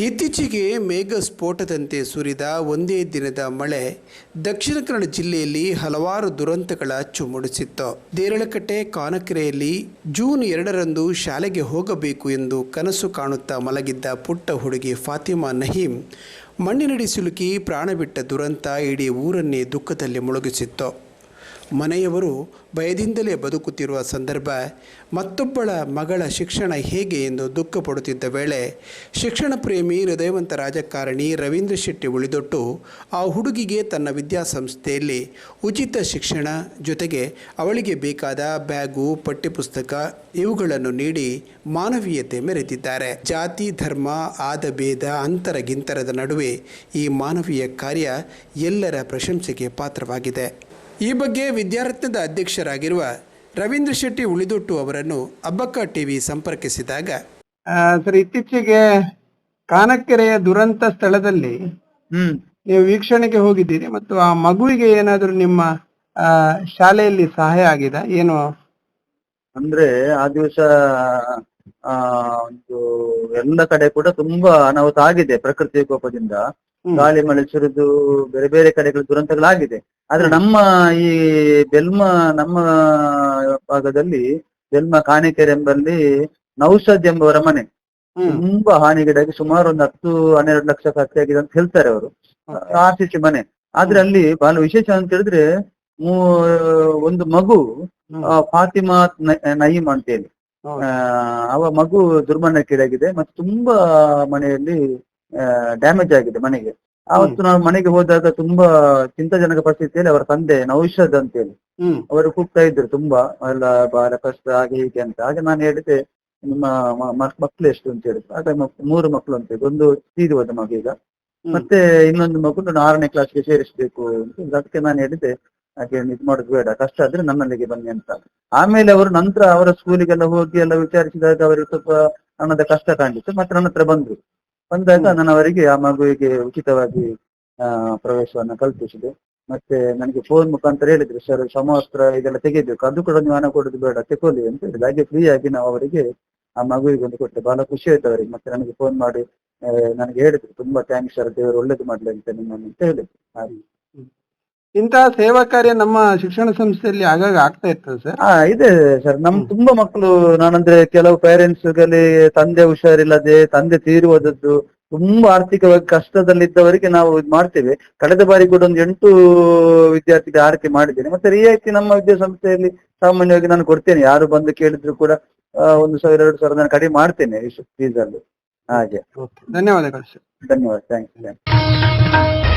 ಇತ್ತೀಚೆಗೆ ಮೇಘ ಸ್ಫೋಟದಂತೆ ಸುರಿದ ಒಂದೇ ದಿನದ ಮಳೆ ದಕ್ಷಿಣ ಕನ್ನಡ ಜಿಲ್ಲೆಯಲ್ಲಿ ಹಲವಾರು ದುರಂತಗಳ ಅಚ್ಚು ಮೂಡಿಸಿತ್ತು ದೇರಳಕಟ್ಟೆ, ಕಾನಕೆರೆಯಲ್ಲಿ ಜೂನ್ ಎರಡರಂದು ಶಾಲೆಗೆ ಹೋಗಬೇಕು ಎಂದು ಕನಸು ಕಾಣುತ್ತಾ ಮಲಗಿದ್ದ ಪುಟ್ಟ ಹುಡುಗಿ ಫಾತಿಮಾ ನಹೀಂ ಮಣ್ಣಿನಡಿ ಸಿಲುಕಿ ಪ್ರಾಣ ಬಿಟ್ಟ ದುರಂತ ಇಡೀ ಊರನ್ನೇ ದುಃಖದಲ್ಲಿ ಮುಳುಗಿಸಿತ್ತು. ಮನೆಯವರು ಭಯದಿಂದಲೇ ಬದುಕುತ್ತಿರುವ ಸಂದರ್ಭ, ಮತ್ತೊಬ್ಬಳ ಮಗಳ ಶಿಕ್ಷಣ ಹೇಗೆ ಎಂದು ದುಃಖ ಪಡುತ್ತಿದ್ದ ವೇಳೆ ಶಿಕ್ಷಣ ಪ್ರೇಮಿ ಹೃದಯವಂತ ರಾಜಕಾರಣಿ ರವೀಂದ್ರ ಶೆಟ್ಟಿ ಉಳಿದೊಟ್ಟು ಆ ಹುಡುಗಿಗೆ ತನ್ನ ವಿದ್ಯಾಸಂಸ್ಥೆಯಲ್ಲಿ ಉಚಿತ ಶಿಕ್ಷಣ ಜೊತೆಗೆ ಅವಳಿಗೆ ಬೇಕಾದ ಬ್ಯಾಗು, ಪಠ್ಯಪುಸ್ತಕ ಇವುಗಳನ್ನು ನೀಡಿ ಮಾನವೀಯತೆ ಮೆರೆದಿದ್ದಾರೆ. ಜಾತಿ, ಧರ್ಮ, ಆದ, ಭೇದ, ಅಂತರ, ಗಿಂತರದ ನಡುವೆ ಈ ಮಾನವೀಯ ಕಾರ್ಯ ಎಲ್ಲರ ಪ್ರಶಂಸೆಗೆ ಪಾತ್ರವಾಗಿದೆ. ಈ ಬಗ್ಗೆ ವಿದ್ಯಾರತ್ನದ ಅಧ್ಯಕ್ಷರಾಗಿರುವ ರವೀಂದ್ರ ಶೆಟ್ಟಿ ಉಳಿದೊಟ್ಟು ಅವರನ್ನು ಅಬ್ಬಕ್ಕ ಟಿವಿ ಸಂಪರ್ಕಿಸಿದಾಗ ಆ, ಸರ್ ಇತ್ತೀಚೆಗೆ ಕಾನಕೆರೆಯ ದುರಂತ ಸ್ಥಳದಲ್ಲಿ ಹ್ಮ್. ನೀವು ವೀಕ್ಷಣೆಗೆ ಹೋಗಿದ್ದೀರಿ ಮತ್ತು ಆ ಮಗುವಿಗೆ ಏನಾದರೂ ನಿಮ್ಮ ಆ, ಶಾಲೆಯಲ್ಲಿ ಸಹಾಯ ಆಗಿದೆ? ಏನು? ಅಂದ್ರೆ ಆ ದಿವಸ ಆ ಒಂದು ಎಲ್ಲ ಕಡೆ ಕೂಡ ತುಂಬಾ ಅನಾಹುತ ಆಗಿದೆ ಪ್ರಕೃತಿ ವಿಕೋಪದಿಂದ. ಗಾಳಿ ಮಳೆ ಸುರಿದು ಬೇರೆ ಬೇರೆ ಕಡೆಗಳು ದುರಂತಗಳಾಗಿದೆ. ಆದ್ರೆ ನಮ್ಮ ಈ ಬೆಲ್ಮ ನಮ್ಮ ಭಾಗದಲ್ಲಿ ಬೆಲ್ಮ ಕಾಣಿಕೆರೆ ಎಂಬಲ್ಲಿ ನೌಷದ್ ಎಂಬವರ ಮನೆ. ತುಂಬಾ ಹಾನಿಗೀಡಾಗಿ ಸುಮಾರು ಒಂದು ಹತ್ತು ಹನ್ನೆರಡು ಲಕ್ಷ ಖರ್ಚಾಗಿದೆ ಅಂತ ಹೇಳ್ತಾರೆ ಅವರು. ಆರ್ ಸಿ ಸಿ ಮನೆ. ಆದ್ರೆ ಅಲ್ಲಿ ಬಹಳ ವಿಶೇಷ ಅಂತ ಹೇಳಿದ್ರೆ ಮೂ- ಒಂದು ಮಗು ಫಾತಿಮಾ ನಯಿಮ್ ಅಂತೇಳಿ. ಅವ ಮಗು ದುರ್ಮರಣಕ್ಕೀಡಾಗಿದೆ ಮತ್ತೆ ತುಂಬಾ ಮನೆಯಲ್ಲಿ ಡ್ಯಾಮೇಜ್ ಆಗಿದೆ ಮನೆಗೆ. ಆವತ್ತು ನಾವು ಮನೆಗೆ ಹೋದಾಗ ತುಂಬಾ ಚಿಂತಾಜನಕ ಪರಿಸ್ಥಿತಿಯಲ್ಲಿ ಅವರ ತಂದೆ ನೌಷದ್ ಅಂತೇಳಿ. ಅವರು ಕೂಗ್ತಾ ಇದ್ರು ತುಂಬಾ ಎಲ್ಲ ಬಹಳ ಕಷ್ಟ ಹಾಗೆ ಹೀಗೆ ಅಂತ. ಹಾಗೆ ನಾನು ಹೇಳಿದೆ ನಿಮ್ಮ ಮಕ್ಳು ಎಷ್ಟು ಅಂತ ಹೇಳಿದ್ರು. ಆಗ ಮೂರು ಮಕ್ಕಳು ಅಂತ. ಒಂದು ತೀರಿ ಹೋದ ಮಗು ಈಗ. ಮತ್ತೆ ಇನ್ನೊಂದು ಮಗು ನಾನು ಆರನೇ ಕ್ಲಾಸ್ಗೆ ಸೇರಿಸ್ಬೇಕು ಅಂತ ಅದಕ್ಕೆ ನಾನು ಹೇಳಿದೆ ಹಾಗೆ ಇದು ಮಾಡುದು ಬೇಡ ಕಷ್ಟ ಆದ್ರೆ ನನ್ನಲ್ಲಿಗೆ ಬನ್ನಿ ಅಂತ. ಆಮೇಲೆ ಅವರು ನಂತರ ಅವರ ಸ್ಕೂಲಿಗೆಲ್ಲ ಹೋಗಿ ಎಲ್ಲ ವಿಚಾರಿಸಿದಾಗ ಅವರಿಗೆ ಸ್ವಲ್ಪ ಹಣದ ಕಷ್ಟ ಕಾಣಿತ್ತು ಮತ್ತೆ ನನ್ನ ಹತ್ರ ಬಂದ್ರು. ಬಂದಾಗ ನಾನು ಅವರಿಗೆ ಆ ಮಗುವಿಗೆ ಉಚಿತವಾಗಿ ಪ್ರವೇಶವನ್ನು ಪ್ರವೇಶವನ್ನ ಕಲ್ಪಿಸಿದೆ. ಮತ್ತೆ ನನಗೆ ಫೋನ್ ಮುಖಾಂತರ ಹೇಳಿದ್ರು ಸರ್ ಸಮವಸ್ತ್ರ ಇದೆಲ್ಲ ತೆಗೆಯಬೇಕು ಅದು ಕೂಡ ನೀವು ಹಣ ಕೊಡುದು ಬೇಡ ತೆಕೊಳ್ಳಿ ಅಂತ ಹೇಳಿದ್ರು. ಹಾಗೆ ಫ್ರೀ ಆಗಿ ನಾವು ಅವರಿಗೆ ಆ ಮಗುವಿಗೆ ಒಂದು ಕೊಟ್ಟೆ. ಬಹಳ ಖುಷಿ ಆಯ್ತು ಅವರಿಗೆ. ಮತ್ತೆ ನನಗೆ ಫೋನ್ ಮಾಡಿ ನನಗೆ ಹೇಳಿದ್ರು ತುಂಬಾ ಥ್ಯಾಂಕ್ಸ್ ಸರ್ ದೇವರು ಒಳ್ಳೇದು ಮಾಡ್ಲಿ ಅಂತ ನಿಮ್ಮನ್ನು ಅಂತ ಹೇಳಿದ್ರು. ಹಾಗೆ. ಇಂತಹ ಸೇವಾ ಕಾರ್ಯ ನಮ್ಮ ಶಿಕ್ಷಣ ಸಂಸ್ಥೆಯಲ್ಲಿ ಆಗಾಗ ಆಗ್ತಾ ಇರ್ತದೆ ಸರ್. ಹಾ ಇದೆ ಸರ್. ನಮ್ ತುಂಬಾ ಮಕ್ಕಳು ನಾನಂದ್ರೆ ಕೆಲವು ಪೇರೆಂಟ್ಸ್ಗಳಲ್ಲಿ ತಂದೆ ಹುಷಾರಿಲ್ಲದೆ ತಂದೆ ತೀರುವುದದ್ದು ತುಂಬಾ ಆರ್ಥಿಕವಾಗಿ ಕಷ್ಟದಲ್ಲಿದ್ದವರಿಗೆ ನಾವು ಇದು ಮಾಡ್ತೇವೆ. ಕಳೆದ ಬಾರಿ ಕೂಡ ಒಂದು ಎಂಟು ವಿದ್ಯಾರ್ಥಿಗೆ ಆರಕೆ ಮಾಡಿದ್ದೇನೆ. ಮತ್ತೆ ರಿಯಾಯಿತಿ ನಮ್ಮ ವಿದ್ಯಾಸಂಸ್ಥೆಯಲ್ಲಿ ಸಾಮಾನ್ಯವಾಗಿ ನಾನು ಕೊಡ್ತೇನೆ. ಯಾರು ಬಂದು ಕೇಳಿದ್ರು ಕೂಡ ಆ, ಒಂದು ಸಾವಿರ ಎರಡು ಸಾವಿರ ನಾನು ಕಡಿಮೆ ಮಾಡ್ತೇನೆ ಫೀಸ್ ಅಲ್ಲಿ. ಹಾಗೆ. ಧನ್ಯವಾದಗಳು ಸರ್. ಧನ್ಯವಾದ. ಥ್ಯಾಂಕ್ಸ್